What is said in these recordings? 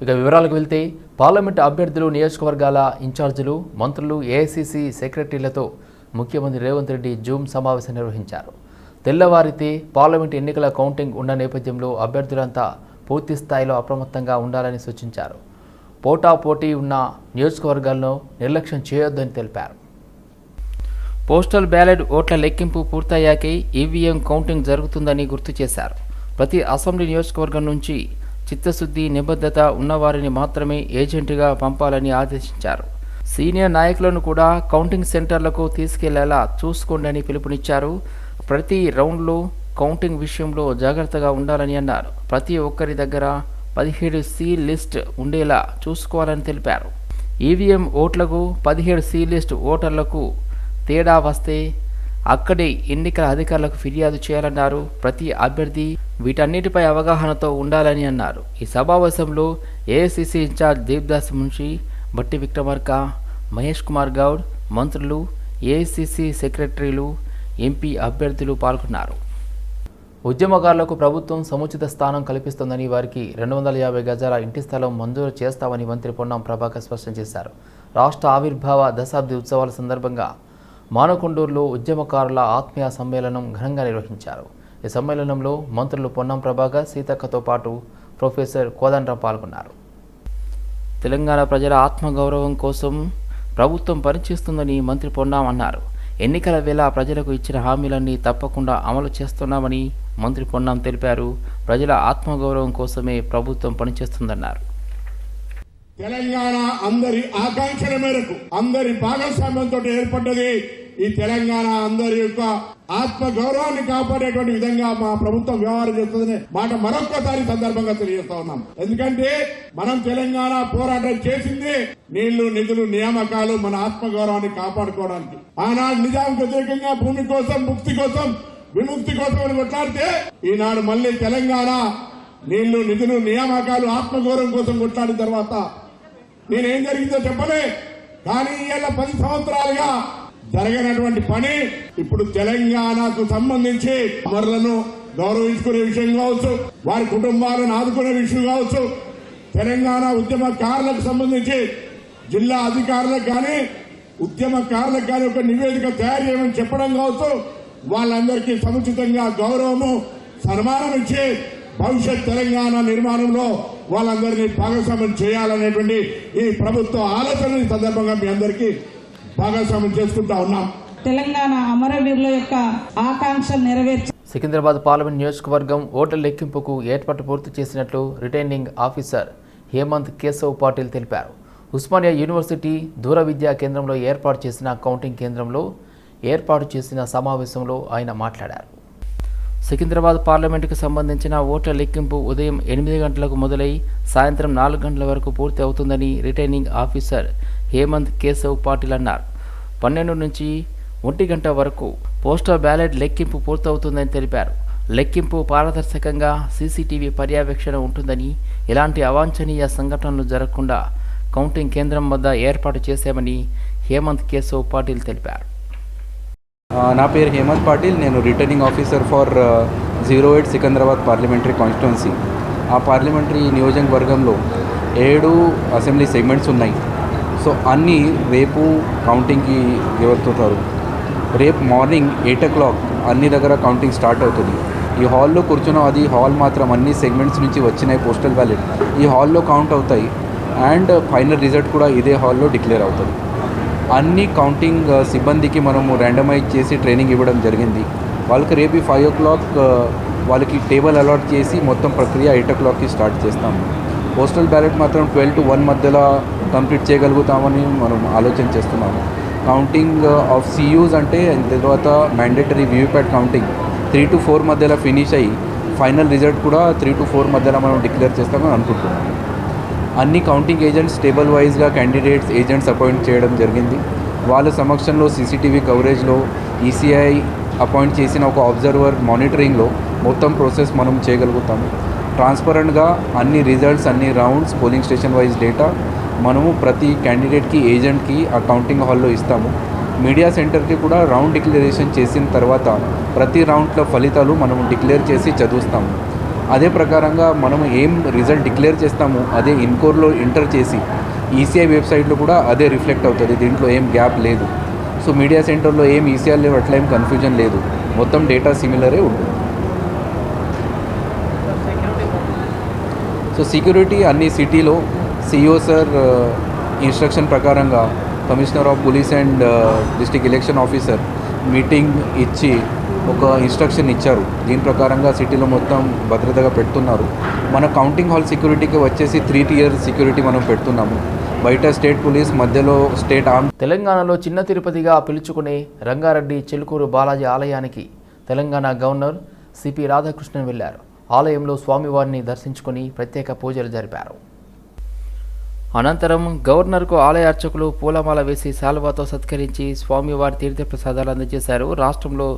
ఇక వివరాలకు వెళ్తే పార్లమెంట్ అభ్యర్థులు నియోజకవర్గాల ఇన్ఛార్జీలు మంత్రులు ఏఐసిసి సెక్రటరీలతో ముఖ్యమంత్రి రేవంత్ రెడ్డి జూమ్ సమావేశం నిర్వహించారు. తెల్లవారితే పార్లమెంట్ ఎన్నికల కౌంటింగ్ ఉన్న నేపథ్యంలో అభ్యర్థులంతా పూర్తి స్థాయిలో అప్రమత్తంగా ఉండాలని సూచించారు. పోటా పోటీ ఉన్న నియోజకవర్గాలను నిర్లక్ష్యం చేయొద్దని తెలిపారు. పోస్టల్ బ్యాలెట్ ఓట్ల లెక్కింపు పూర్తయ్యాకే ఈవీఎం కౌంటింగ్ జరుగుతుందని గుర్తు చేశారు. ప్రతి అసెంబ్లీ నియోజకవర్గం నుంచి చిత్తశుద్ధి నిబద్ధత ఉన్నవారిని మాత్రమే ఏజెంట్గా పంపాలని ఆదేశించారు. సీనియర్ నాయకులను కూడా కౌంటింగ్ సెంటర్లకు తీసుకెళ్ళేలా చూసుకోండి పిలుపునిచ్చారు. ప్రతి రౌండ్లో కౌంటింగ్ విషయంలో జాగ్రత్తగా ఉండాలని అన్నారు. ప్రతి ఒక్కరి దగ్గర పదిహేడు సి లిస్ట్ ఉండేలా చూసుకోవాలని తెలిపారు. ఈవీఎం ఓట్లకు పదిహేడు సి లిస్ట్ ఓటర్లకు తేడా వస్తే అక్కడి ఎన్నికల అధికారులకు ఫిర్యాదు చేయాలన్నారు. ప్రతి అభ్యర్థి వీటన్నిటిపై అవగాహనతో ఉండాలని అన్నారు. ఈ సమావేశంలో ఏఐసిసి ఇన్ఛార్జ్ దీప్దాస్ మున్షి బట్టి విక్రమార్క మహేష్ కుమార్ గౌడ్ మంత్రులు ఏఐసిసి సెక్రటరీలు ఎంపీ అభ్యర్థులు పాల్గొన్నారు. ఉద్యమకారులకు ప్రభుత్వం సముచిత స్థానం కల్పిస్తోందని వారికి రెండు వందల యాభై గజాల ఇంటి స్థలం మంజూరు చేస్తామని మంత్రి పొన్నం ప్రభాకర్ స్పష్టం చేశారు. రాష్ట్ర ఆవిర్భావ దశాబ్ది ఉత్సవాల సందర్భంగా మానకొండూరులో ఉద్యమకారుల ఆత్మీయ సమ్మేళనం ఘనంగా నిర్వహించారు. ఈ సమ్మేళనంలో మంత్రులు పొన్నం ప్రభాకర్ సీతక్కతో పాటు ప్రొఫెసర్ కోదండ్రం పాల్గొన్నారు. తెలంగాణ ప్రజల ఆత్మగౌరవం కోసం ప్రభుత్వం పనిచేస్తుందని మంత్రి పొన్నాం అన్నారు. ఎన్నికల వేళ ప్రజలకు ఇచ్చిన హామీలన్నీ తప్పకుండా అమలు చేస్తున్నామని మంత్రి పొన్నాం తెలిపారు. ప్రజల ఆత్మగౌరవం కోసమే ప్రభుత్వం పనిచేస్తుందన్నారు. తెలంగాణ అందరి ఆకాంక్షల మేరకు అందరి భాగస్వామ్యంతో ఏర్పడ్డది ఈ తెలంగాణ అందరి యొక్క ఆత్మ గౌరవాన్ని కాపాడేటువంటి విధంగా మా ప్రభుత్వం వ్యవహారం చేస్తుందనే మాట మరొక్కసారి సందర్భంగా తెలియజేస్తా ఉన్నాం. ఎందుకంటే మనం తెలంగాణ పోరాటం చేసింది నీళ్ళు నిధులు నియామకాలు మన ఆత్మ గౌరవాన్ని కాపాడుకోవడానికి. ఆనాడు నిజాం వ్యతిరేకంగా భూమి కోసం ముక్తి కోసం విముక్తి కోసం అని కొట్లాడితే ఈనాడు మళ్ళీ తెలంగాణ నీళ్ళు నిధులు నియామకాలు ఆత్మగౌరవం కోసం కొట్లాడిన తర్వాత నేనేం జరిగిందో చెప్పలే. కానీ ఇవాళ పది సంవత్సరాలుగా జరగనటువంటి పని ఇప్పుడు తెలంగాణకు సంబంధించి అమరులను గౌరవించుకునే విషయం కావచ్చు వారి కుటుంబాలను ఆదుకునే విషయం కావచ్చు తెలంగాణ ఉద్యమకారులకు సంబంధించి జిల్లా అధికారులకు కానీ ఉద్యమకారులకు కానీ ఒక నివేదిక తయారు చేయమని చెప్పడం కావచ్చు. వాళ్ళందరికీ సముచితంగా గౌరవము సన్మానం ఇచ్చి భవిష్యత్ తెలంగాణ నిర్మాణంలో వాళ్ళందరినీ భాగస్వామ్యం చేయాలనేటువంటి ఈ ప్రభుత్వ ఆలోచన సందర్భంగా మీ అందరికీ భాగస్వామ్యం చేసుకుంటా ఉన్నాం. తెలంగాణ అమరవీరుల యొక్క ఆకాంక్షలు నెరవేర్చి సికింద్రాబాద్ పార్లమెంట్ నియోజకవర్గం ఓట్ల లెక్కింపుకు ఏర్పాటు పూర్తి చేసినట్లు రిటైనింగ్ ఆఫీసర్ హేమంత్ కేశవ్ పాటిల్ తెలిపారు. ఉస్మానియా యూనివర్సిటీ దూర విద్యా కేంద్రంలో ఏర్పాటు చేసిన కౌంటింగ్ కేంద్రంలో ఏర్పాటు చేసిన సమావేశంలో ఆయన మాట్లాడారు. సికింద్రాబాద్ పార్లమెంటుకు సంబంధించిన ఓట్ల లెక్కింపు ఉదయం ఎనిమిది గంటలకు మొదలై సాయంత్రం నాలుగు గంటల వరకు పూర్తి అవుతుందని రిటైనింగ్ ఆఫీసర్ హేమంత్ కేశవ్ పాటిల్ అన్నారు. పన్నెండు నుంచి ఒంటి గంట వరకు పోస్టల్ బ్యాలెట్ లెక్కింపు పూర్తవుతుందని తెలిపారు. లెక్కింపు పారదర్శకంగా సీసీటీవీ పర్యవేక్షణ ఉంటుందని ఎలాంటి అవాంఛనీయ సంఘటనలు జరగకుండా కౌంటింగ్ కేంద్రం వద్ద ఏర్పాటు చేశామని హేమంత్ కేశవ్ పాటిల్ తెలిపారు. నా పేరు హేమంత్ పాటిల్. నేను returning officer for zero eight Secunderabad parliamentary constituency. ఆ పార్లమెంటరీ నియోజకవర్గంలో ఏడు అసెంబ్లీ సెగ్మెంట్స్ ఉన్నాయి. సో అన్నీ రేపు కౌంటింగ్కి ఎవరుతుంటారు రేపు మార్నింగ్ ఎయిట్ ఓ క్లాక్ అన్ని దగ్గర కౌంటింగ్ స్టార్ట్ అవుతుంది. ఈ హాల్లో కూర్చున్న అది హాల్ మాత్రం అన్ని సెగ్మెంట్స్ నుంచి వచ్చినాయి పోస్టల్ బ్యాలెట్. ఈ హాల్లో కౌంట్ అవుతాయి. అండ్ ఫైనల్ రిజల్ట్ కూడా ఇదే హాల్లో డిక్లేర్ అవుతుంది. అన్ని కౌంటింగ్ uh, సిబ్బందికి మనము ర్యాండమైజ్ చేసి ట్రైనింగ్ ఇవ్వడం జరిగింది. వాళ్ళకి రేపు ఫైవ్ ఓ క్లాక్ వాళ్ళకి టేబుల్ అలాట్ చేసి మొత్తం ప్రక్రియ ఎయిట్ ఓ క్లాక్కి స్టార్ట్ చేస్తాము పోస్టల్ బ్యాలెట్ మాత్రం ట్వెల్వ్ టు వన్ మధ్యలో కంప్లీట్ చేయగలుగుతామని మనం ఆలోచన చేస్తున్నాము. కౌంటింగ్ ఆఫ్ సియూస్ అంటే తర్వాత mandatory VVPAT counting three to four మధ్యలో ఫినిష్ అయ్యి ఫైనల్ రిజల్ట్ కూడా త్రీ టు ఫోర్ మధ్యలో మనం డిక్లేర్ చేస్తామని అనుకుంటున్నాము. అన్ని కౌంటింగ్ ఏజెంట్స్ టేబుల్ వైజ్గా క్యాండిడేట్స్ ఏజెంట్స్ అపాయింట్ చేయడం జరిగింది. వాళ్ళ సమక్షంలో సీసీటీవీ కవరేజ్లో ఈసీఐ అపాయింట్ చేసిన ఒక అబ్జర్వర్ మానిటరింగ్లో మొత్తం ప్రాసెస్ మనం చేయగలుగుతాము ట్రాన్స్పరెంట్గా అన్ని రిజల్ట్స్ అన్ని rounds polling station wise data మనము ప్రతి క్యాండిడేట్కి ఏజెంట్కి ఆ కౌంటింగ్ హాల్లో ఇస్తాము. మీడియా సెంటర్కి కూడా రౌండ్ డిక్లరేషన్ చేసిన తర్వాత ప్రతి రౌండ్లో ఫలితాలు మనం డిక్లేర్ చేసి చదువుస్తాము. అదే ప్రకారంగా మనం ఏం రిజల్ట్ డిక్లేర్ చేస్తామో అదే ఇన్కోర్లో ఎంటర్ చేసి ఈసీఐ వెబ్సైట్లో కూడా అదే రిఫ్లెక్ట్ అవుతుంది. దీంట్లో ఏం గ్యాప్ లేదు. సో మీడియా సెంటర్లో ఏం ఈసీఆర్ లేవు అట్లా ఏం కన్ఫ్యూజన్ లేదు. మొత్తం డేటా సిమిలరే ఉంటుంది. సో సెక్యూరిటీ అన్ని సిటీలో సిఇఓ సార్ ఇన్స్ట్రక్షన్ ప్రకారంగా commissioner of police and district election officer meeting ఇచ్చి ఒక ఇన్స్ట్రక్షన్ ఇచ్చారు. దీని ప్రకారంగా సిటీలో మొత్తం భద్రతగా పెడుతున్నారు. మన కౌంటింగ్ హాల్ సెక్యూరిటీకి వచ్చేసి త్రీ టియర్ సెక్యూరిటీ మనం పెడుతున్నాము. బయట స్టేట్ పోలీస్ మధ్యలో స్టేట్ ఆర్మ్ తెలంగాణలో చిన్న తిరుపతిగా పిలుచుకునే రంగారెడ్డి చెలుకూరు బాలాజీ ఆలయానికి తెలంగాణ గవర్నర్ సిపి రాధాకృష్ణన్ వెళ్ళారు. ఆలయంలో స్వామివారిని దర్శించుకుని ప్రత్యేక పూజలు జరిపారు. అనంతరం గవర్నర్కు ఆలయ అర్చకులు పూలమాల వేసి శాలువాతో సత్కరించి స్వామివారి తీర్థప్రసాదాలు అందజేశారు. రాష్ట్రంలో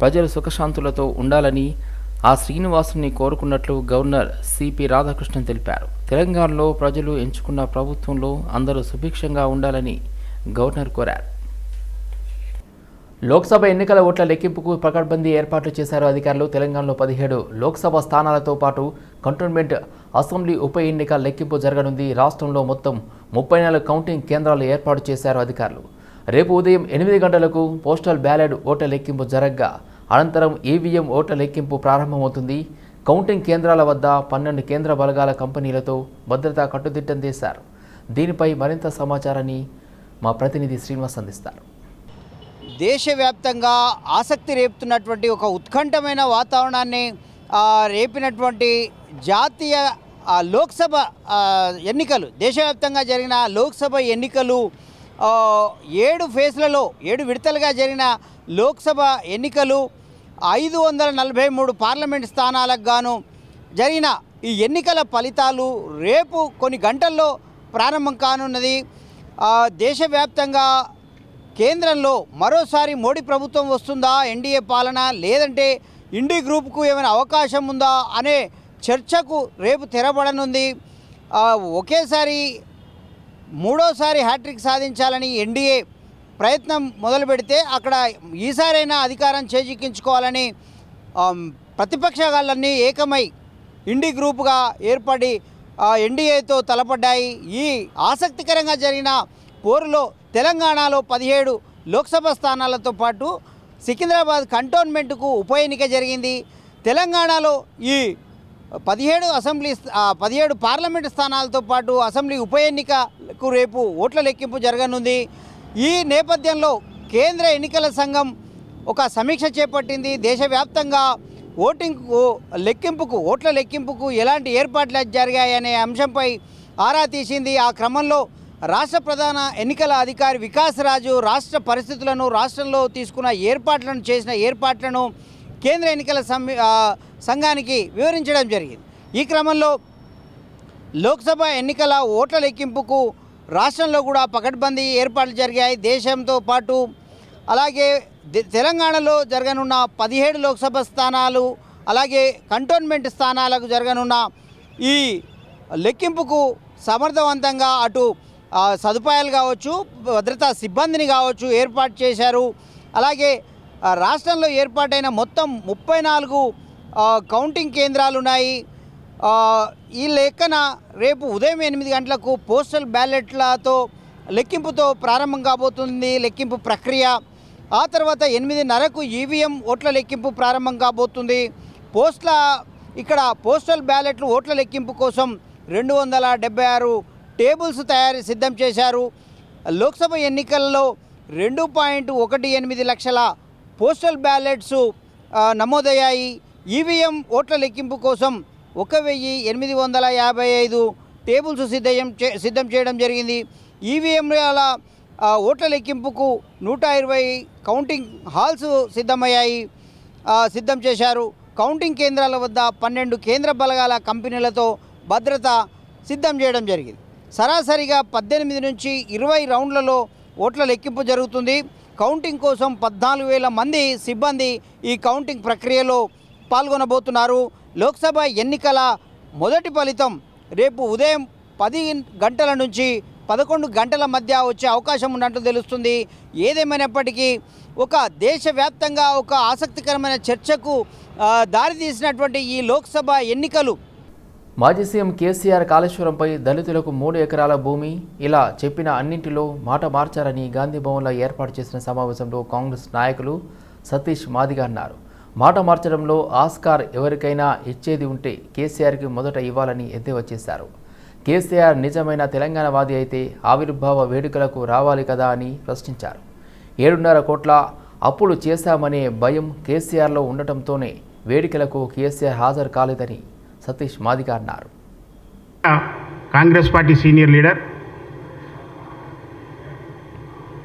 ప్రజలు సుఖశాంతులతో ఉండాలని ఆ శ్రీనివాసుని కోరుకున్నట్లు గవర్నర్ సిపి రాధాకృష్ణన్ తెలిపారు. తెలంగాణలో ప్రజలు ఎంచుకున్న ప్రభుత్వంలో అందరూ సుభిక్షంగా ఉండాలని గవర్నర్ కోరారు. లోక్సభ ఎన్నికల ఓట్ల లెక్కింపుకు పకడ్బందీ ఏర్పాట్లు చేశారు అధికారులు. తెలంగాణలో పదిహేడు లోక్సభ స్థానాలతో పాటు కంటోన్మెంట్ అసెంబ్లీ ఉప ఎన్నిక లెక్కింపు జరగనుంది. రాష్ట్రంలో మొత్తం ముప్పై నాలుగు కౌంటింగ్ కేంద్రాలు ఏర్పాటు చేశారు అధికారులు. రేపు ఉదయం ఎనిమిది గంటలకు పోస్టల్ బ్యాలెట్ ఓట్ల లెక్కింపు జరగగా అనంతరం ఈవీఎం ఓట్ల లెక్కింపు ప్రారంభమవుతుంది. కౌంటింగ్ కేంద్రాల వద్ద పన్నెండు కేంద్ర బలగాల కంపెనీలతో భద్రత కట్టుదిట్టం చేశారు. దీనిపై మరింత సమాచారాన్ని మా ప్రతినిధి శ్రీనివాస్ అందిస్తారు. దేశవ్యాప్తంగా ఆసక్తి రేపుతున్నటువంటి ఒక ఉత్కంఠమైన వాతావరణాన్ని రేపినటువంటి జాతీయ లోక్సభ ఎన్నికలు దేశవ్యాప్తంగా జరిగిన లోక్సభ ఎన్నికలు ఏడు ఫేజ్లలో ఏడు విడతలుగా జరిగిన లోక్సభ ఎన్నికలు ఐదు వందల నలభై మూడు పార్లమెంట్ స్థానాలకు గాను జరిగిన ఈ ఎన్నికల ఫలితాలు రేపు కొన్ని గంటల్లో ప్రారంభం కానున్నది. దేశవ్యాప్తంగా కేంద్రంలో మరోసారి మోడీ ప్రభుత్వం వస్తుందా? ఎన్డీఏ పాలన లేదంటే ఇండి గ్రూప్కు ఏమైనా అవకాశం ఉందా? అనే చర్చకు రేపు తెరబడనుంది. ఒకేసారి మూడోసారి హ్యాట్రిక్ సాధించాలని ఎన్డీఏ ప్రయత్నం మొదలు పెడితే అక్కడ ఈసారైనా అధికారం చేజిక్కించుకోవాలని ప్రతిపక్షాలన్నీ ఏకమై ఇండి గ్రూపుగా ఏర్పడి ఎన్డీఏతో తలపడ్డాయి. ఈ ఆసక్తికరంగా జరిగిన పోరులో తెలంగాణలో పదిహేడు లోక్సభ స్థానాలతో పాటు సికింద్రాబాద్ కంటోన్మెంట్కు ఉప ఎన్నిక జరిగింది. తెలంగాణలో ఈ పదిహేడు అసెంబ్లీ పదిహేడు పార్లమెంటు స్థానాలతో పాటు అసెంబ్లీ ఉప ఎన్నికకు రేపు ఓట్ల లెక్కింపు జరగనుంది. ఈ నేపథ్యంలో కేంద్ర ఎన్నికల సంఘం ఒక సమీక్ష చేపట్టింది. దేశవ్యాప్తంగా ఓటింగ్కు లెక్కింపుకు ఓట్ల లెక్కింపుకు ఎలాంటి ఏర్పాట్లు జరిగాయనే అంశంపై ఆరా తీసింది. ఆ క్రమంలో రాష్ట్ర ప్రధాన ఎన్నికల అధికారి వికాస్ రాజు రాష్ట్ర పరిస్థితులను రాష్ట్రంలో తీసుకున్న ఏర్పాట్లను చేసిన ఏర్పాట్లను కేంద్ర ఎన్నికల సంఘానికి వివరించడం జరిగింది. ఈ క్రమంలో లోక్సభ ఎన్నికల ఓట్ల లెక్కింపుకు రాష్ట్రంలో కూడా పకడ్బందీ ఏర్పాట్లు జరిగాయి. దేశంతో పాటు అలాగే తెలంగాణలో జరగనున్న పదిహేడు లోక్సభ స్థానాలు అలాగే కంటోన్మెంట్ స్థానాలకు జరగనున్న ఈ లెక్కింపుకు సమర్థవంతంగా అటు సదుపాయాలు కావచ్చు భద్రతా సిబ్బందిని కావచ్చు ఏర్పాటు చేశారు. అలాగే రాష్ట్రంలో ఏర్పాటైన మొత్తం ముప్పై నాలుగు కౌంటింగ్ కేంద్రాలు ఉన్నాయి. ఈ లెక్కన రేపు ఉదయం ఎనిమిది గంటలకు పోస్టల్ బ్యాలెట్లతో లెక్కింపుతో ప్రారంభం కాబోతుంది లెక్కింపు ప్రక్రియ. ఆ తర్వాత ఎనిమిదిన్నరకు ఈవీఎం ఓట్ల లెక్కింపు ప్రారంభం కాబోతుంది. పోస్ట్ల ఇక్కడ పోస్టల్ బ్యాలెట్లు ఓట్ల లెక్కింపు కోసం రెండు వందల డెబ్బై ఆరు టేబుల్స్ తయారు సిద్ధం చేశారు. లోక్సభ ఎన్నికల్లో రెండు పాయింట్ ఒకటి ఎనిమిది లక్షల పోస్టల్ బ్యాలెట్స్ నమోదయ్యాయి. ఈవీఎం ఓట్ల లెక్కింపు కోసం ఒక వెయ్యి ఎనిమిది వందల యాభై ఐదు టేబుల్స్ సిద్ధం చే సిద్ధం చేయడం జరిగింది. ఈవీఎంల ఓట్ల లెక్కింపుకు నూట ఇరవై కౌంటింగ్ హాల్స్ సిద్ధమయ్యాయి. సిద్ధం చేశారు. కౌంటింగ్ కేంద్రాల వద్ద పన్నెండు కేంద్ర బలగాల కంపెనీలతో భద్రత సిద్ధం చేయడం జరిగింది. సరాసరిగా పద్దెనిమిది నుంచి ఇరవై రౌండ్లలో ఓట్ల లెక్కింపు జరుగుతుంది. కౌంటింగ్ కోసం పద్నాలుగు వేల మంది సిబ్బంది ఈ కౌంటింగ్ ప్రక్రియలో పాల్గొనబోతున్నారు. లోక్సభ ఎన్నికల మొదటి ఫలితం రేపు ఉదయం పది గంటల నుంచి పదకొండు గంటల మధ్య వచ్చే అవకాశం ఉన్నట్లు తెలుస్తుంది. ఏదేమైనప్పటికీ ఒక దేశవ్యాప్తంగా ఒక ఆసక్తికరమైన చర్చకు దారితీసినటువంటి ఈ లోక్సభ ఎన్నికలు మాజీ సీఎం కేసీఆర్ కాళేశ్వరంపై దళితులకు మూడు ఎకరాల భూమి ఇలా చెప్పిన అన్నింటిలో మాట మార్చారని గాంధీ భవన్లో ఏర్పాటు చేసిన సమావేశంలో కాంగ్రెస్ నాయకులు సతీష్ మాదిగ అన్నారు. మాట మార్చడంలో ఆస్కార్ ఎవరికైనా ఇచ్చేది ఉంటే కేసీఆర్కి మొదట ఇవ్వాలని ఎద్దేవా చేశారు. కేసీఆర్ నిజమైన తెలంగాణవాది అయితే ఆవిర్భావ వేడుకలకు రావాలి కదా అని ప్రశ్నించారు. ఏడున్నర కోట్ల అప్పులు చేశామనే భయం కేసీఆర్లో ఉండటంతోనే వేడుకలకు కేసీఆర్ హాజరు కాలేదని సతీష్ మాదిగ అన్నారు కాంగ్రెస్ పార్టీ సీనియర్ లీడర్.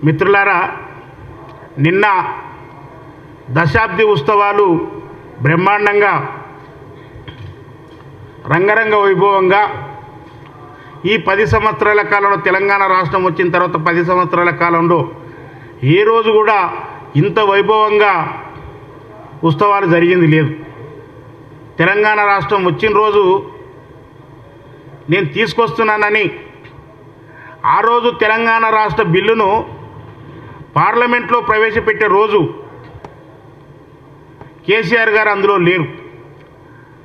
మిత్రులారా నిన్న దశాబ్ది ఉత్సవాలు బ్రహ్మాండంగా రంగరంగ వైభవంగా ఈ పది సంవత్సరాల కాలంలో తెలంగాణ రాష్ట్రం వచ్చిన తర్వాత పది సంవత్సరాల కాలంలో ఏ రోజు కూడా ఇంత వైభవంగా ఉత్సవాలు జరిగింది లేదు. తెలంగాణ రాష్ట్రం వచ్చిన రోజు నేను తీసుకొస్తున్నానని ఆ రోజు తెలంగాణ రాష్ట్ర బిల్లును పార్లమెంట్లో ప్రవేశపెట్టే రోజు కేసీఆర్ గారు అందులో లేరు.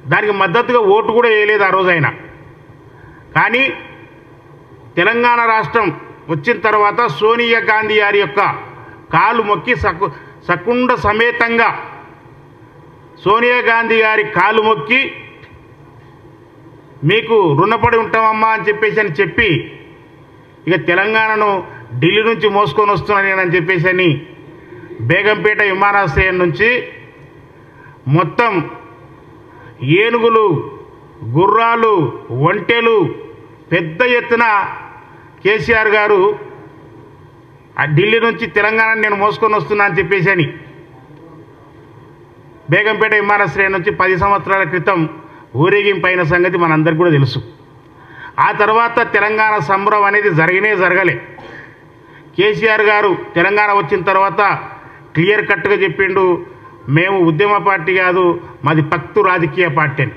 దానికి మద్దతుగా ఓటు కూడా వేయలేదు ఆ రోజు ఆయన. కానీ తెలంగాణ రాష్ట్రం వచ్చిన తర్వాత సోనియా గాంధీ గారి యొక్క కాలు మొక్కి సకు సకుండ సమేతంగా సోనియా గాంధీ గారి కాలు మొక్కి మీకు రుణపడి ఉంటామమ్మా అని చెప్పేసి అని చెప్పి ఇక తెలంగాణను ఢిల్లీ నుంచి మోసుకొని వస్తున్నాను నేను అని చెప్పేసి అని బేగంపేట విమానాశ్రయం నుంచి మొత్తం ఏనుగులు గుర్రాలు ఒంటెలు పెద్ద ఎత్తున కేసీఆర్ గారు ఆ ఢిల్లీ నుంచి తెలంగాణ నేను మోసుకొని వస్తున్నా అని చెప్పేసి అని బేగంపేట విమానాశ్రయం నుంచి పది సంవత్సరాల క్రితం ఊరేగింపైన సంగతి మనందరికీ కూడా తెలుసు. ఆ తర్వాత తెలంగాణ సంబరం అనేది జరగనే జరగలే. కేసీఆర్ గారు తెలంగాణ వచ్చిన తర్వాత క్లియర్ కట్గా చెప్పిండు మేము ఉద్యమ పార్టీ కాదు మాది పక్తు రాజకీయ పార్టీ అని.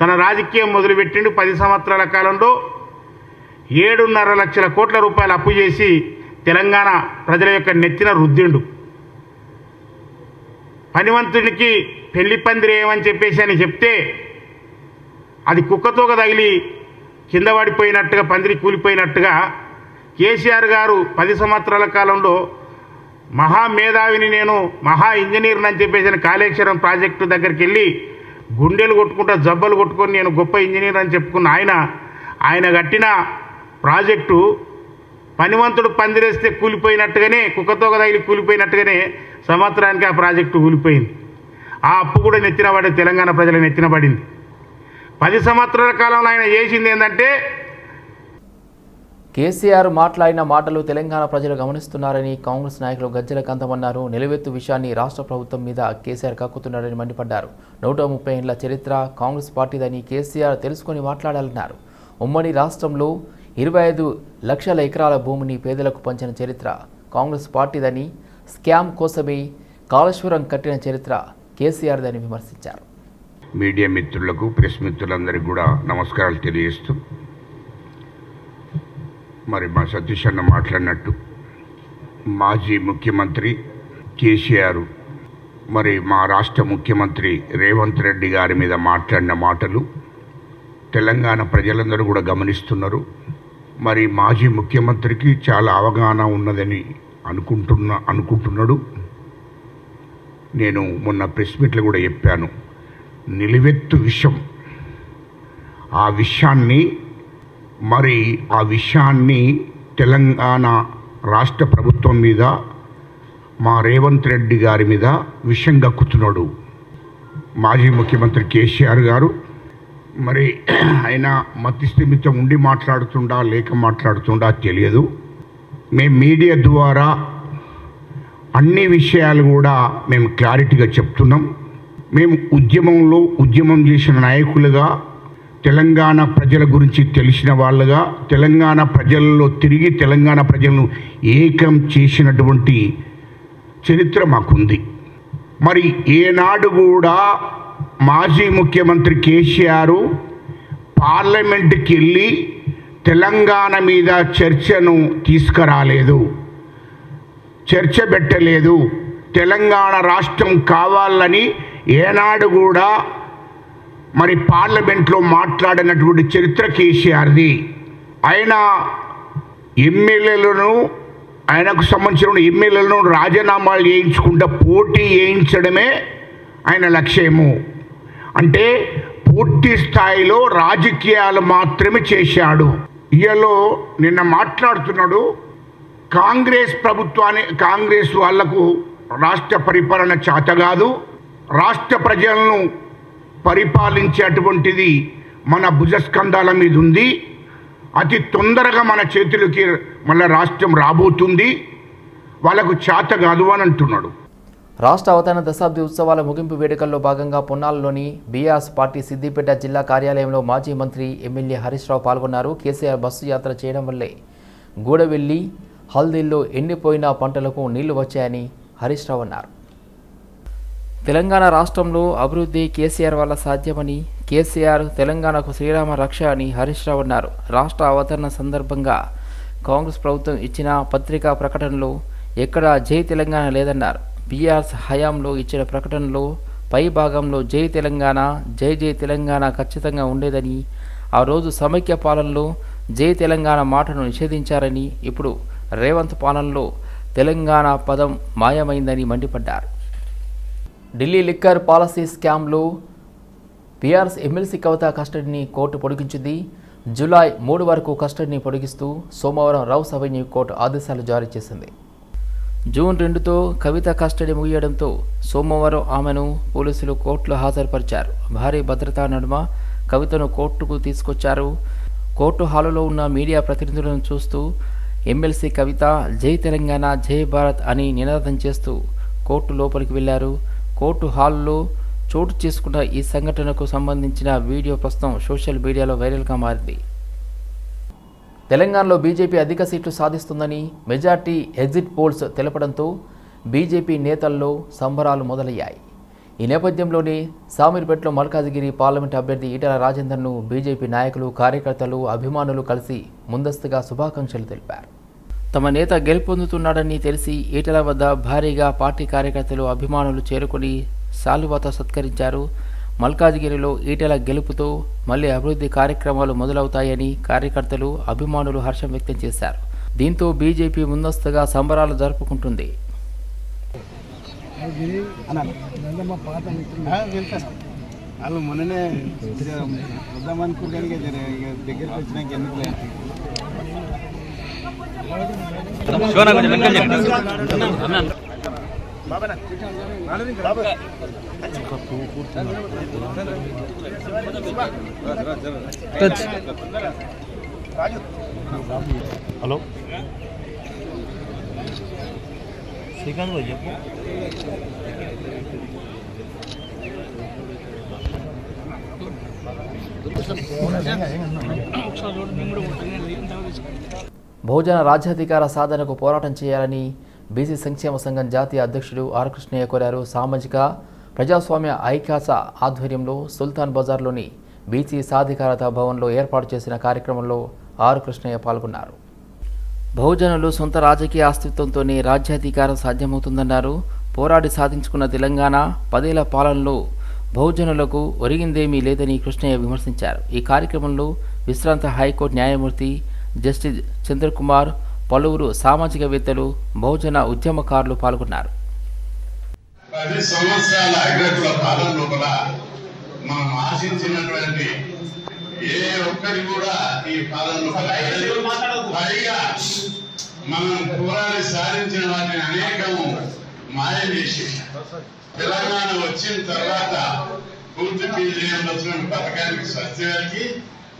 తన రాజకీయం మొదలుపెట్టిండు పది సంవత్సరాల కాలంలో ఏడున్నర లక్షల కోట్ల రూపాయలు అప్పు చేసి తెలంగాణ ప్రజల యొక్క నెత్తిన రుద్దిండు. పనివంతునికి పెళ్ళి పందిరి ఏమని చెప్పేసి అని చెప్తే అది కుక్కతోక తగిలి కింద పడిపోయినట్టుగా పందిరి కూలిపోయినట్టుగా కేసీఆర్ గారు పది సంవత్సరాల కాలంలో మహా మేధావిని నేను మహా ఇంజనీర్ని అని చెప్పేసి కాళేశ్వరం ప్రాజెక్టు దగ్గరికి వెళ్ళి గుండెలు కొట్టుకుంటా జబ్బలు కొట్టుకొని నేను గొప్ప ఇంజనీర్ అని చెప్పుకున్న ఆయన ఆయన కట్టిన ప్రాజెక్టు పనివంతుడు పందిరేస్తే కూలిపోయినట్టుగానే కుక్కతోక తగిలి కూలిపోయినట్టుగానే సంవత్సరానికి ఆ ప్రాజెక్టు కూలిపోయింది. ఆ అప్పు కూడా నెత్తిన తెలంగాణ ప్రజల నెత్తిన పడింది పది సంవత్సరాల కాలంలో ఆయన చేసింది ఏంటంటే కేసీఆర్ మాట్లాడిన మాటలు తెలంగాణ ప్రజలు గమనిస్తున్నారని కాంగ్రెస్ నాయకులు గజ్జల కంతమన్నారు నిలువెత్తు విషయాన్ని రాష్ట్ర ప్రభుత్వం మీద కేసీఆర్ కక్కుతున్నారని మండిపడ్డారు. నూట ముప్పై ఏళ్ళ చరిత్ర కాంగ్రెస్ పార్టీదని కేసీఆర్ తెలుసుకొని మాట్లాడాలన్నారు. ఉమ్మడి రాష్ట్రంలో ఇరవై ఐదు లక్షల ఎకరాల భూమిని పేదలకు పంచిన చరిత్ర కాంగ్రెస్ పార్టీదని స్కామ్ కోసమే కాళేశ్వరం కట్టిన చరిత్ర కేసీఆర్దని విమర్శించారు. మీడియా మిత్రులకు ప్రెస్ మిత్రులందరికీ కూడా నమస్కారాలు తెలియజేస్తూ మరి మా సతీష్ అన్న మాట్లాడినట్టు మాజీ ముఖ్యమంత్రి కేసీఆర్ మరి మా రాష్ట్ర ముఖ్యమంత్రి రేవంత్ రెడ్డి గారి మీద మాట్లాడిన మాటలు తెలంగాణ ప్రజలందరూ కూడా గమనిస్తున్నారు. మరి మాజీ ముఖ్యమంత్రికి చాలా అవగాహన ఉన్నదని అనుకుంటున్నా అనుకుంటున్నాడు. నేను మొన్న ప్రెస్ మీట్లో కూడా చెప్పాను. నిలువెత్తు విషయం. ఆ విషయాన్ని మరి ఆ విషయాన్ని తెలంగాణ రాష్ట్ర ప్రభుత్వం మీద మా రేవంత్ రెడ్డి గారి మీద విషం గక్కుతున్నాడు మాజీ ముఖ్యమంత్రి కేసీఆర్ గారు. మరి ఆయన మతిస్థిమితం ఉండి మాట్లాడుతుండా లేక మాట్లాడుతుండా తెలియదు. మేము మీడియా ద్వారా అన్ని విషయాలు కూడా మేము క్లారిటీగా చెప్తున్నాం. మేము ఉద్యమంలో ఉద్యమం చేసిన నాయకులుగా తెలంగాణ ప్రజల గురించి తెలిసిన వాళ్ళుగా తెలంగాణ ప్రజల్లో తిరిగి తెలంగాణ ప్రజలను ఏకం చేసినటువంటి చరిత్ర మాకుంది. మరి ఏనాడు కూడా మాజీ ముఖ్యమంత్రి కేసీఆర్ పార్లమెంటుకి వెళ్ళి తెలంగాణ మీద చర్చను తీసుకురాలేదు. చర్చ పెట్టలేదు. తెలంగాణ రాష్ట్రం కావాలని ఏనాడు కూడా మరి పార్లమెంట్లో మాట్లాడినటువంటి చరిత్ర కేసీఆర్ది. ఆయన ఎమ్మెల్యేలను ఆయనకు సంబంధించిన ఎమ్మెల్యేలను రాజీనామాలు చేయించుకుంటా పోటీ చేయించడమే ఆయన లక్ష్యము. అంటే పూర్తి స్థాయిలో రాజకీయాలు మాత్రమే చేశాడు. ఇయలో నిన్న మాట్లాడుతున్నాడు కాంగ్రెస్ ప్రభుత్వాన్ని కాంగ్రెస్ వాళ్ళకు రాష్ట్ర పరిపాలన చేత కాదు రాష్ట్ర ప్రజలను పరిపాలించేటువంటిది మన భుజస్కంధాల మీద ఉంది అతి తొందరగా మన చేతులకి మళ్ళీ రాష్ట్రం రాబోతుంది. వాళ్ళకు చేత కాదు అని అంటున్నాడు. రాష్ట్ర అవతరణ దశాబ్ది ఉత్సవాల ముగింపు వేడుకల్లో భాగంగా పొన్నాలలోని బీఆర్ఎస్ పార్టీ సిద్దిపేట జిల్లా కార్యాలయంలో మాజీ మంత్రి ఎమ్మెల్యే హరీష్ రావు పాల్గొన్నారు. కేసీఆర్ బస్సు యాత్ర చేయడం వల్లే గూడవెల్లి హల్దీల్లో ఎండిపోయిన పంటలకు నీళ్ళు వచ్చాయని హరీష్ రావు అన్నారు. తెలంగాణ రాష్ట్రంలో అభివృద్ధి కేసీఆర్ వల్ల సాధ్యమని కేసీఆర్ తెలంగాణకు శ్రీరామ రక్ష అని హరీష్ రావు అన్నారు. రాష్ట్ర అవతరణ సందర్భంగా కాంగ్రెస్ ప్రభుత్వం ఇచ్చిన పత్రికా ప్రకటనలో ఎక్కడా జై తెలంగాణ లేదన్నారు. బీఆర్ఎస్ హయాంలో ఇచ్చిన ప్రకటనలో పై భాగంలో జై తెలంగాణ జై జై తెలంగాణ ఖచ్చితంగా ఉండేదని ఆ రోజు సమైక్య పాలనలో జై తెలంగాణ మాటను నిషేధించారని ఇప్పుడు రేవంత్ పాలనలో తెలంగాణ పదం మాయమైందని మండిపడ్డారు. ఢిల్లీ లిక్కర్ పాలసీ స్కామ్లో బీఆర్ఎస్ ఎమ్మెల్సీ కవిత కస్టడీని కోర్టు పొడిగించింది. జూలై మూడు వరకు కస్టడీని పొడిగిస్తూ సోమవారం రౌస్ అవెన్యూ కోర్టు ఆదేశాలు జారీ చేసింది. జూన్ రెండుతో కవిత కస్టడీ ముగియడంతో సోమవారం ఆమెను పోలీసులు కోర్టులో హాజరుపరిచారు. భారీ భద్రతా నడుమ కవితను కోర్టుకు తీసుకొచ్చారు. కోర్టు హాలులో ఉన్న మీడియా ప్రతినిధులను చూస్తూ ఎమ్మెల్సీ కవిత జై తెలంగాణ జై భారత్ అని నినాదం చేస్తూ కోర్టు లోపలికి వెళ్ళారు కోర్టు హాల్లో చోటు చేసుకున్న ఈ సంఘటనకు సంబంధించిన వీడియో ప్రస్తుతం సోషల్ మీడియాలో వైరల్గా మారింది. తెలంగాణలో బీజేపీ అధిక సీట్లు సాధిస్తుందని మెజార్టీ ఎగ్జిట్ పోల్స్ తెలపడంతో బీజేపీ నేతల్లో సంబరాలు మొదలయ్యాయి. ఈ నేపథ్యంలోనే సామీర్పేటలో మల్కాజిగిరి పార్లమెంట్ అభ్యర్థి ఈటల రాజేందర్ను బీజేపీ నాయకులు కార్యకర్తలు అభిమానులు కలిసి ముందస్తుగా శుభాకాంక్షలు తెలిపారు. తమ నేత గెలుపొందుతున్నాడని తెలిసి ఈటల వద్ద భారీగా పార్టీ కార్యకర్తలు అభిమానులు చేరుకుని శాలువాత సత్కరించారు. మల్కాజిగిరిలో ఈటెల గెలుపుతో మళ్ళీ అభివృద్ధి కార్యక్రమాలు మొదలవుతాయని కార్యకర్తలు అభిమానులు హర్షం వ్యక్తం చేశారు. దీంతో బీజేపీ ముందస్తుగా సంబరాలు జరుపుకుంటుంది. వాళ్ళు మొన్ననే జర- ఇక దగ్గరికి వచ్చినాక ఎందుకు బహుజన రాజ్యాధికార సాధనకు పోరాటం చేయాలని బీసీ సంక్షేమ సంఘం జాతీయ అధ్యక్షుడు ఆర్ కృష్ణయ్య కోరారు సామాజిక ప్రజాస్వామ్య ఐక్యాస ఆధ్వర్యంలో సుల్తాన్ బజార్లోని బీసీ సాధికారత భవన్లో ఏర్పాటు చేసిన కార్యక్రమంలో ఆర్ కృష్ణయ్య పాల్గొన్నారు. బహుజనులు సొంత రాజకీయ అస్తిత్వంతోనే రాజ్యాధికారం సాధ్యమవుతుందన్నారు. పోరాడి సాధించుకున్న తెలంగాణ పదేళ్ళ పాలనలో బహుజనులకు ఒరిగిందేమీ లేదని కృష్ణయ్య విమర్శించారు. ఈ కార్యక్రమంలో విశ్రాంత హైకోర్టు న్యాయమూర్తి జస్టిస్ చంద్రకుమార్ పలువురు సామాజికవేత్తలు బహుజన ఉద్యమకారులు పాల్గొన్నారు. పది సంవత్సరాల అగ్రకుల పాలన లోపల మనం ఆశించినటువంటి ఏ ఒక్కరి కూడా ఈ పాలన లోపల పైగా మనం పోరాడి సాధించిన వాటిని అనేకము మాయ చేసి తెలంగాణ వచ్చిన తర్వాత పూర్తి ఫీజు వచ్చిన పథకానికి సత్యానికి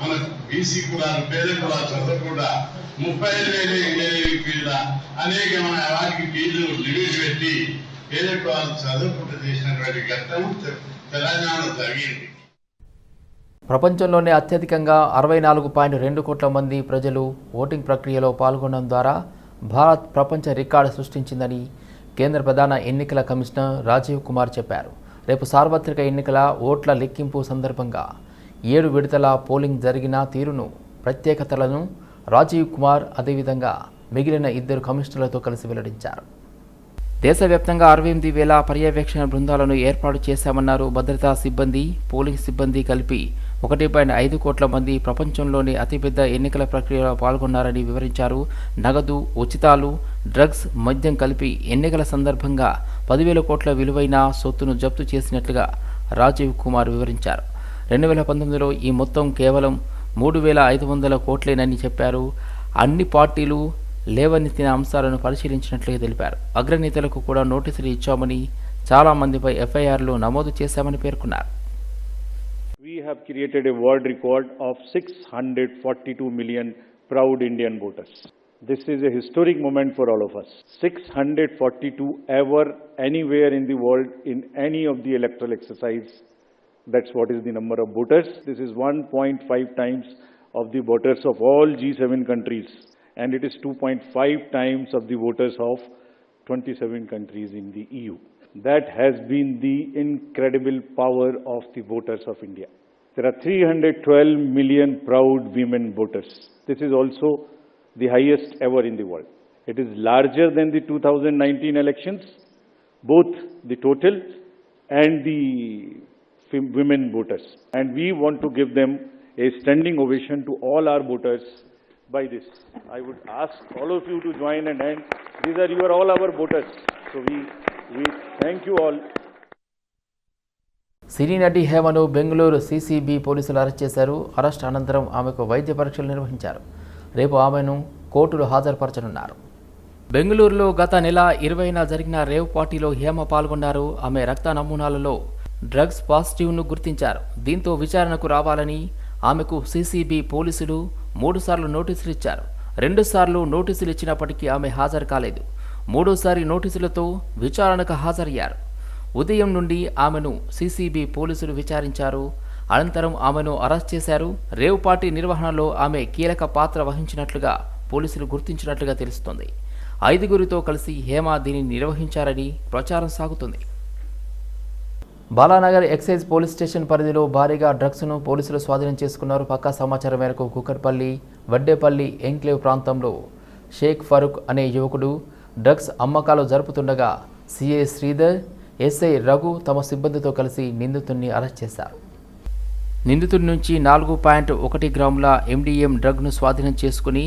మన బీసీ కులాలు పేద కులాలు కూడా ముప్పై ఐదు వేలు ఇంజనీరింగ్ అనేకమైన వాటికి ఫీజు లిమిట్ పెట్టి చదువుకుంటూ చేసినటువంటి ఘట్టం తెలంగాణలో జరిగింది. ప్రపంచంలోనే అత్యధికంగా అరవై నాలుగు పాయింట్ రెండు కోట్ల మంది ప్రజలు ఓటింగ్ ప్రక్రియలో పాల్గొనడం ద్వారా భారత్ ప్రపంచ రికార్డు సృష్టించిందని కేంద్ర ప్రధాన ఎన్నికల కమిషనర్ రాజీవ్ కుమార్ చెప్పారు. రేపు సార్వత్రిక ఎన్నికల ఓట్ల లెక్కింపు సందర్భంగా ఏడు విడతల పోలింగ్ జరిగిన తీరును ప్రత్యేకతలను రాజీవ్ కుమార్ అదేవిధంగా మిగిలిన ఇద్దరు కమిషనర్లతో కలిసి వెల్లడించారు. దేశవ్యాప్తంగా అరవై ఎనిమిది వేల పర్యవేక్షణ బృందాలను ఏర్పాటు చేశామన్నారు భద్రతా సిబ్బంది పోలీస్ సిబ్బంది కలిపి ఒకటి పాయింట్ ఐదు కోట్ల మంది ప్రపంచంలోని అతిపెద్ద ఎన్నికల ప్రక్రియలో పాల్గొన్నారని వివరించారు. నగదు ఉచితాలు డ్రగ్స్ మద్యం కలిపి ఎన్నికల సందర్భంగా పదివేల కోట్ల విలువైన సొత్తును జప్తు చేసినట్లుగా రాజీవ్ కుమార్ వివరించారు. రెండు వేల పంతొమ్మిదిలో ఈ మొత్తం కేవలం మూడు వేల ఐదు వందల కోట్లేనని చెప్పారు. అన్ని పార్టీలు లేవనెత్తిన అంశాలను పరిశీలించినట్లుగా తెలిపారు. అగ్రనేతలకు కూడా నోటీసులు ఇచ్చామని చాలా మందిపై ఎఫ్ఐఆర్లు నమోదు చేశామని పేర్కొన్నారు. We have created a world record of six hundred forty two million proud Indian voters this is a historic moment for all of us six hundred forty two ever anywhere in the world in any of the electoral exercise That's what is the number of voters. This is 1.5 times of the voters of all G7 countries. And it is 2.5 times of the voters of 27 countries in the EU. That has been the incredible power of the voters of India. There are 312 million proud women voters. This is also the highest ever in the world. It is larger than the 2019 elections, both the total and the women voters. And we want to give them a standing ovation to all our voters by this. I would ask all of you to join and hand. These are you are all our voters. So we we thank you all. Cine నటి హేమను Bengaluru CCB పోలీసులు arrest చేశారు arrest అనంతరం ఆమెకు వైద్య పరీక్షలు నిర్వహించారు రేపు ఆమెను కోర్టులో హాజరుపరచనున్నారు బెంగళూరులో గత నెల ఇరవైన జరిగిన రేవ్ పార్టీలో హేమ పాల్గొన్నారు ఆమె రక్త నమూనాలలో డ్రగ్స్ పాజిటివ్ను గుర్తించారు. దీంతో విచారణకు రావాలని ఆమెకు సీసీబీ పోలీసులు మూడుసార్లు నోటీసులు ఇచ్చారు. రెండుసార్లు నోటీసులు ఇచ్చినప్పటికీ ఆమె హాజరు కాలేదు. మూడోసారి నోటీసులతో విచారణకు హాజరయ్యారు. ఉదయం నుండి ఆమెను సీసీబీ పోలీసులు విచారించారు. అనంతరం ఆమెను అరెస్ట్ చేశారు. రేవ్ పార్టీ నిర్వహణలో ఆమె కీలక పాత్ర వహించినట్లుగా పోలీసులు గుర్తించినట్లుగా తెలుస్తోంది. ఐదుగురితో కలిసి హేమా దీనిని నిర్వహించారని ప్రచారం సాగుతుంది. బాలానగర్ ఎక్సైజ్ పోలీస్ స్టేషన్ పరిధిలో భారీగా డ్రగ్స్ను పోలీసులు స్వాధీనం చేసుకున్నారు. పక్కా సమాచారం మేరకు కుకట్పల్లి వడ్డేపల్లి ఎంక్లేవ్ ప్రాంతంలో షేక్ ఫరూక్ అనే యువకుడు డ్రగ్స్ అమ్మకాలు జరుపుతుండగా సిఏ శ్రీధర్ ఎస్ఐ రఘు తమ సిబ్బందితో కలిసి నిందితుడిని అరెస్ట్ చేశారు. నిందితుడి నుంచి నాలుగు పాయింట్ ఒకటి గ్రాముల ఎండిఎం డ్రగ్ను స్వాధీనం చేసుకుని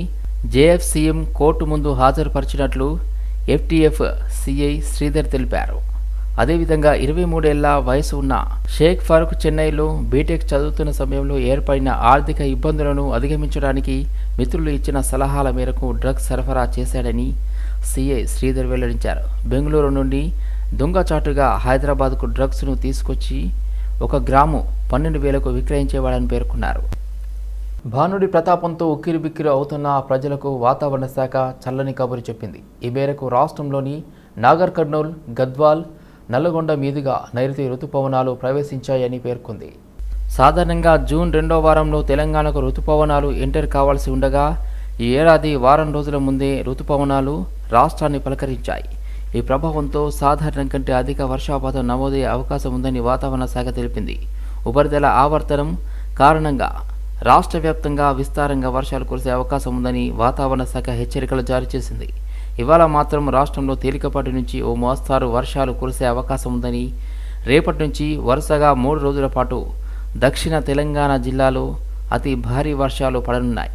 జేఎఫ్సీఎం కోర్టు ముందు హాజరుపరిచినట్లు ఎఫ్టీఎఫ్ సిఐ శ్రీధర్ తెలిపారు. అదేవిధంగా ఇరవై మూడేళ్ళ వయసు ఉన్న షేక్ ఫరూక్ చెన్నైలో బీటెక్ చదువుతున్న సమయంలో ఏర్పడిన ఆర్థిక ఇబ్బందులను అధిగమించడానికి మిత్రులు ఇచ్చిన సలహాల మేరకు డ్రగ్స్ సరఫరా చేశాడని సిఐ శ్రీధర్ వెల్లడించారు. బెంగళూరు నుండి దొంగచాటుగా హైదరాబాద్కు డ్రగ్స్ను తీసుకొచ్చి ఒక గ్రాము పన్నెండు వేలకు విక్రయించేవాడని పేర్కొన్నారు. భానుడి ప్రతాపంతో ఉక్కిరిబిక్కిరి అవుతున్న ప్రజలకు వాతావరణ శాఖ చల్లని కబురు చెప్పింది. ఈ మేరకు రాష్ట్రంలోని నాగర్ కర్నూల్ గద్వాల్ నల్లగొండ మీదుగా నైరుతి రుతుపవనాలు ప్రవేశించాయని పేర్కొంది. సాధారణంగా జూన్ రెండో వారంలో తెలంగాణకు ఋతుపవనాలు ఎంటర్ కావాల్సి ఉండగా ఈ ఏడాది వారం రోజుల ముందే రుతుపవనాలు రాష్ట్రాన్ని పలకరించాయి. ఈ ప్రభావంతో సాధారణం కంటే అధిక వర్షపాతం నమోదయ్యే అవకాశం ఉందని వాతావరణ శాఖ తెలిపింది. ఉపరితల ఆవర్తనం కారణంగా రాష్ట్ర వ్యాప్తంగా విస్తారంగా వర్షాలు కురిసే అవకాశం ఉందని వాతావరణ శాఖ హెచ్చరికలు జారీ చేసింది. ఇవాళ మాత్రం రాష్ట్రంలో తేలికపాటి నుంచి ఓ మోస్తారు వర్షాలు కురిసే అవకాశం ఉందని రేపటి నుంచి వరుసగా మూడు రోజుల పాటు దక్షిణ తెలంగాణ జిల్లాలో అతి భారీ వర్షాలు పడనున్నాయి.